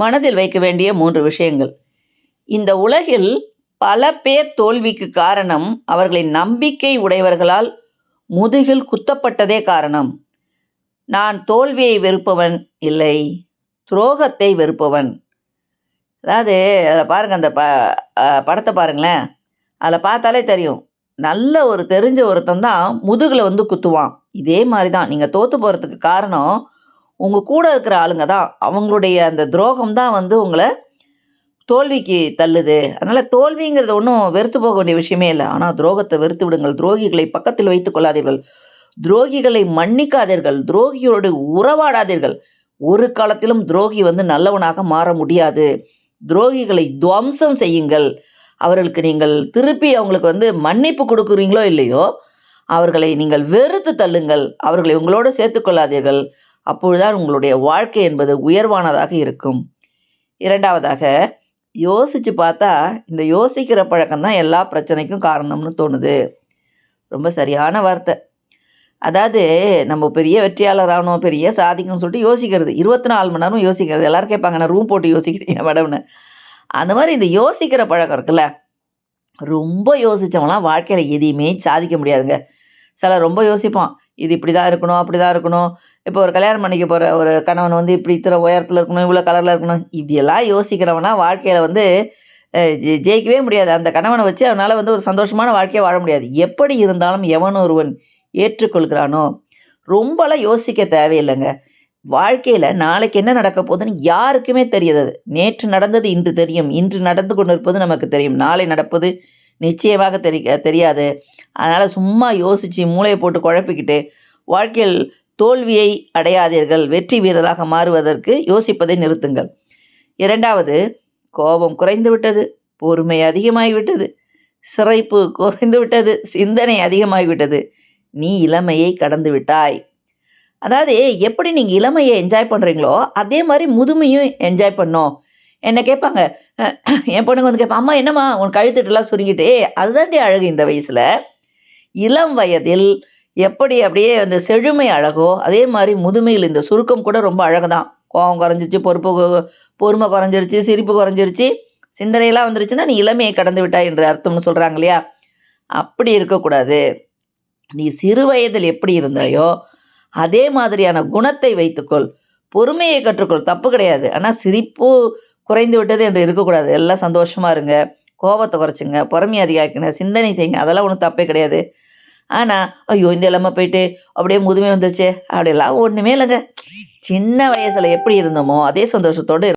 மனதில் வைக்க வேண்டிய மூன்று விஷயங்கள். இந்த உலகில் பல பேர் தோல்விக்கு காரணம் அவர்களின் நம்பிக்கை உடையவர்களால் முதுகில் குத்தப்பட்டதே காரணம். நான் தோல்வியை வெறுப்பவன் இல்லை துரோகத்தை வெறுப்பவன். அதாவது அதில் பாருங்கள் அந்த ப படத்தை பாருங்களேன். அதில் பார்த்தாலே தெரியும். நல்ல ஒரு தெரிஞ்ச ஒருத்தன் தான் முதுகில் வந்து குத்துவான். இதே மாதிரி தான். நீங்கள் தோற்று போகிறதுக்கு காரணம் உங்கள் கூட இருக்கிற ஆளுங்க தான். அவங்களுடைய அந்த துரோகம் தான் வந்து உங்களை தோல்விக்கு தள்ளுது. அதனால் தோல்விங்கிறது ஒன்றும் வெறுத்து போக வேண்டிய விஷயமே இல்லை. ஆனால் துரோகத்தை வெறுத்து விடுங்கள். துரோகிகளை பக்கத்தில் வைத்துக் கொள்ளாதீர்கள். துரோகிகளை மன்னிக்காதீர்கள். துரோகியோடு உறவாடாதீர்கள். ஒரு காலத்திலும் துரோகி வந்து நல்லவனாக மாற முடியாது. துரோகிகளை துவம்சம் செய்யுங்கள். அவர்களுக்கு நீங்கள் திருப்பி அவங்களுக்கு வந்து மன்னிப்பு கொடுக்குறீங்களோ இல்லையோ அவர்களை நீங்கள் வெறுத்து தள்ளுங்கள். அவர்களை உங்களோடு சேர்த்துக்கொள்ளாதீர்கள் அப்பொழுதுதான் உங்களுடைய வாழ்க்கை என்பது உயர்வானதாக இருக்கும். இரண்டாவதாக யோசித்து பார்த்தா இந்த யோசிக்கிற பழக்கம் தான் எல்லா பிரச்சனைக்கும் காரணம்னு தோணுது. ரொம்ப சரியான வார்த்தை. அதாவது நம்ம பெரிய வெற்றியாளர் ஆகணும் பெரிய சாதிக்கணும்னு சொல்லிட்டு யோசிக்கிறது. இருபத்தி நாலு மணி நேரம் யோசிக்கிறது. எல்லோரும் கேட்பாங்க நான் ரூம் போட்டு யோசிக்கிறீங்க மேடம்னு அந்த மாதிரி இந்த யோசிக்கிற பழக்கம் இருக்குல்ல ரொம்ப யோசித்தவங்களாம் வாழ்க்கையில் எதையுமே சாதிக்க முடியாதுங்க. சிலர் ரொம்ப யோசிப்பான் இது இப்படி தான் இருக்கணும் அப்படி தான் இருக்கணும். இப்போ ஒரு கல்யாணம் பண்ணிக்க போகிற ஒரு கணவன் வந்து இப்படி இத்தனை உயரத்தில் இருக்கணும் இவ்வளோ கலரில் இருக்கணும் இப்படியெல்லாம் யோசிக்கிறவனா வாழ்க்கையில் வந்து ஜெயிக்கவே முடியாது. அந்த கணவனை வச்சு அவனால் வந்து ஒரு சந்தோஷமான வாழ்க்கையை வாழ முடியாது. எப்படி இருந்தாலும் எவன் ஒருவன் ஏற்றுக்கொள்கிறானோ ரொம்பலாம் யோசிக்க தேவையில்லைங்க. வாழ்க்கையில் நாளைக்கு என்ன நடக்க போகுதுன்னு யாருக்குமே தெரியாது. அது. நேற்று நடந்தது இன்று தெரியும். இன்று நடந்து கொண்டிருப்பது நமக்கு தெரியும். நாளை நடப்பது நிச்சயமாக தெரி தெரியாது. அதனால் சும்மா யோசித்து மூளையை போட்டு குழப்பிக்கிட்டு வாழ்க்கையில் தோல்வியை அடையாதீர்கள் வெற்றி வீரராக மாறுவதற்கு யோசிப்பதை நிறுத்துங்கள். இரண்டாவது கோபம் குறைந்து விட்டது பொறுமை அதிகமாகிவிட்டது சிறைப்பு குறைந்து விட்டது சிந்தனை அதிகமாகிவிட்டது நீ இளமையை கடந்து விட்டாய். அதாவது எப்படி நீங்கள் இளமையை என்ஜாய் பண்ணுறீங்களோ அதே மாதிரி முதுமையும் என்ஜாய் பண்ணோம். என்ன கேட்பாங்க என் பொண்ணுங்க வந்து கேட்பா அம்மா என்னம்மா? உன் கழுத்துட்டுலாம் சுருங்கிட்டே. அதுதாண்டி அழகு இந்த வயசில். இளம் வயதில் எப்படி அப்படியே அந்த செழுமை அழகோ அதே மாதிரி முதுமையில் இந்த சுருக்கம் கூட ரொம்ப அழகு தான் கோவம் குறைஞ்சிருச்சு பொறுப்பு பொறுமை குறைஞ்சிருச்சு சிரிப்பு குறைஞ்சிருச்சு. சிந்தனையெல்லாம் வந்துருச்சுன்னா நீ இளமையை கடந்து விட்டாய் என்று அர்த்தம்னு சொல்கிறாங்க இல்லையா? அப்படி இருக்கக்கூடாது. நீ சிறு வயதில் எப்படி இருந்தாயோ அதே மாதிரியான குணத்தை வைத்துக்கொள். பொறுமையை கற்றுக்கொள். தப்பு கிடையாது. ஆனால் சிரிப்பு குறைந்து விட்டது என்று இருக்கக்கூடாது. எல்லாம் சந்தோஷமாக இருங்க. கோபத்தை குறைச்சிங்க. பொறுமை அதிகாரிக்கணும் சிந்தனை செய்யுங்க. அதெல்லாம் ஒன்றும் தப்பே கிடையாது. ஆனால் ஐயோ இந்த இல்லாமல் போயிட்டு அப்படியே முதுமை வந்துருச்சு. அப்படிலாம் ஒன்றுமே இல்லைங்க. சின்ன வயசில் எப்படி இருந்தோமோ அதே சந்தோஷத்தோடு